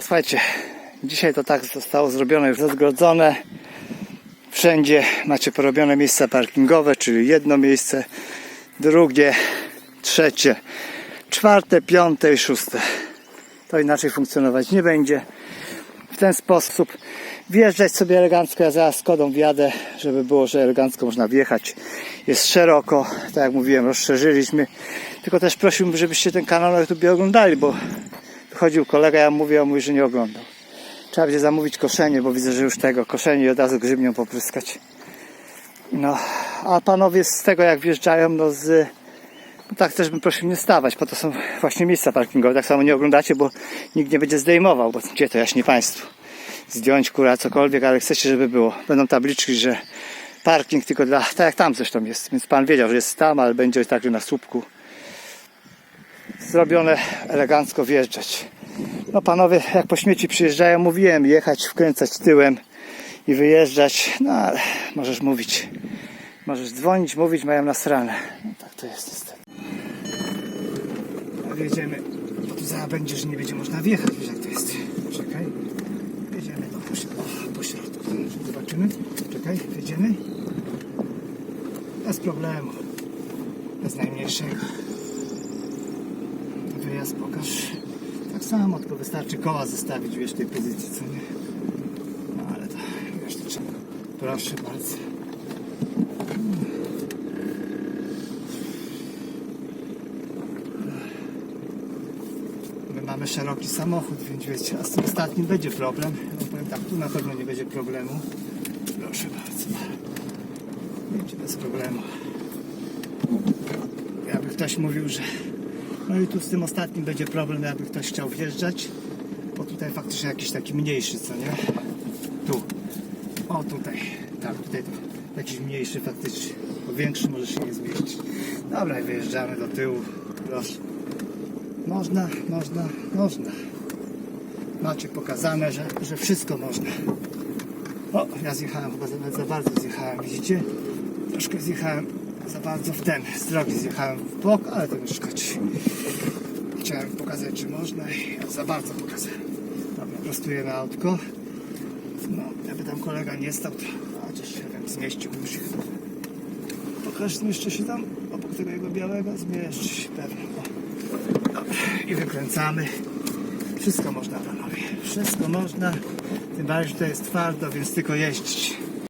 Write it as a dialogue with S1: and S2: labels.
S1: Słuchajcie, dzisiaj to tak zostało zrobione, już. Wszędzie macie porobione miejsca parkingowe, czyli jedno miejsce, drugie, trzecie, czwarte, piąte i szóste. To inaczej funkcjonować nie będzie. W ten sposób wjeżdżać sobie elegancko. Ja zaraz Skodą wjadę, żeby było, że elegancko można wjechać. Jest szeroko, tak jak mówiłem, rozszerzyliśmy. Tylko też prosiłbym, żebyście ten kanał na YouTube oglądali, bo Chodził kolega, ja mówię, on mówi, że nie oglądał. Trzeba będzie zamówić koszenie, bo widzę, że już tego koszenie i od razu grzybnią popryskać. No, a panowie z tego jak wjeżdżają, no z... No tak też bym prosił nie stawać, po to są właśnie miejsca parkingowe. Tak samo nie oglądacie, bo nikt nie będzie zdejmował, bo gdzie to jaśnie państwu. Zdjąć kura, cokolwiek, ale chcecie, żeby było. Będą tabliczki, że parking tylko dla, tak jak tam zresztą jest. Więc pan wiedział, że jest tam, ale będzie także na słupku zrobione elegancko wjeżdżać. No panowie, jak po śmieci przyjeżdżają, mówiłem jechać, wkręcać tyłem i wyjeżdżać. No ale możesz mówić, możesz dzwonić, mówić, mają nasrane. No tak to jest niestety. No, Wjedziemy, bo tu zaraz będzie, że nie będzie można wjechać, wiesz jak to jest. Czekaj, wjedziemy do po, środku. Zobaczymy, czekaj, wjedziemy. Bez problemu, bez najmniejszego wyjazd pokaż. Tak samo, tylko wystarczy koła zostawić wiesz, w tej pozycji, co nie? No ale to to trzeba. Proszę bardzo. My mamy szeroki samochód, więc wiecie, a z tym ostatnim będzie problem. Ja powiem tak, tu na pewno nie będzie problemu. Proszę bardzo. Będzie bez problemu. Jakby ktoś mówił, że no i tu z tym ostatnim będzie problem, jakby ktoś chciał wjeżdżać, bo tutaj faktycznie jakiś taki mniejszy, co nie? Tu. O, tutaj. Tak, tutaj to jakiś mniejszy faktycznie. Bo większy może się nie zmieścić. Dobra, i wyjeżdżamy do tyłu. Proszę. Można, można, można. Macie pokazane, że, że wszystko można. O, ja zjechałem chyba za, za bardzo zjechałem, widzicie? Troszkę zjechałem za bardzo w ten, z drogi zjechałem w bok, ale to nie szkodzi. Chciałem pokazać, czy można i za bardzo pokazałem. Dobra, prostujemy autko. No, jakby tam kolega nie stał, to chociaż się wiem, zmieściłbym się. Pokaż, zmieszczę się tam obok tego jego białego, zmieszczę się pewnie. Dobra, i wykręcamy. Wszystko można, panowie. Wszystko można. Tym bardziej, że to jest twardo, więc tylko jeździć.